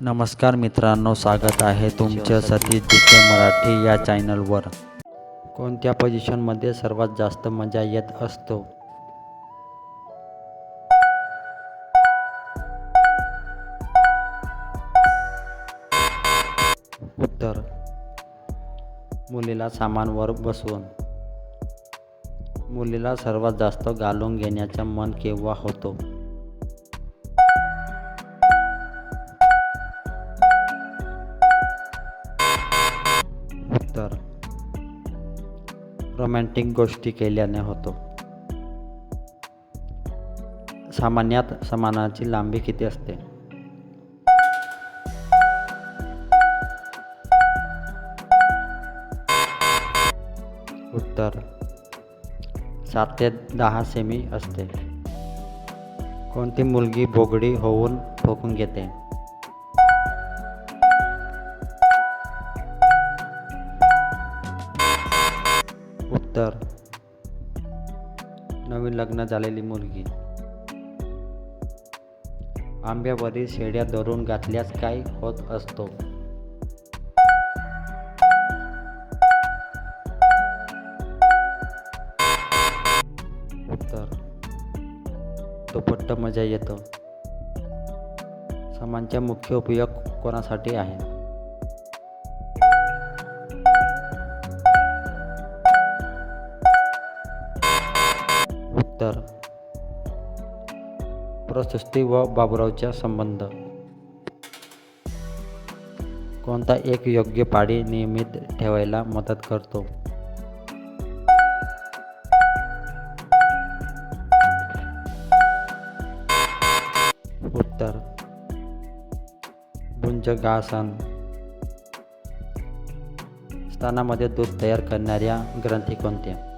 नमस्कार मित्रांनो स्वागत आहे तुमचं सतीश दिसे मराठी या चॅनलवर. कोणत्या पोझिशनमध्ये सर्वात जास्त मजा येत असतो? उत्तर. मुलीला सामानवर बसवून. मुलीला सर्वात जास्त घालून घेण्याचा मन केव्हा होतो? रोमॅन्टिक गोष्टी केल्याने होतो. सामान्यात समानाची लांबी किती असते? उत्तर सात ते दहा सेमी असते. कोणती मुलगी बोगडी होऊन ठोकून घेते? तर नवीन लग्न झालेली मुलगी. आंब्यावरील शेड्या धरून घातल्यास काय होत असतो? उत्तर. दुपट्ट मजा येतो. समानचा मुख्य उपयोग कोणासाठी आहे? तर प्रशस्ती व बाबुरावच्या संबंध. कोणता एक योग्य पाळी नियमित ठेवायला मदत करतो? उत्तर. भुंजगासन. स्तनामध्ये दूध तयार करणाऱ्या ग्रंथी कोणत्या?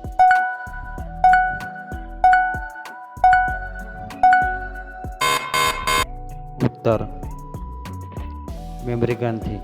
उत्तर मेमरी ग्रंथी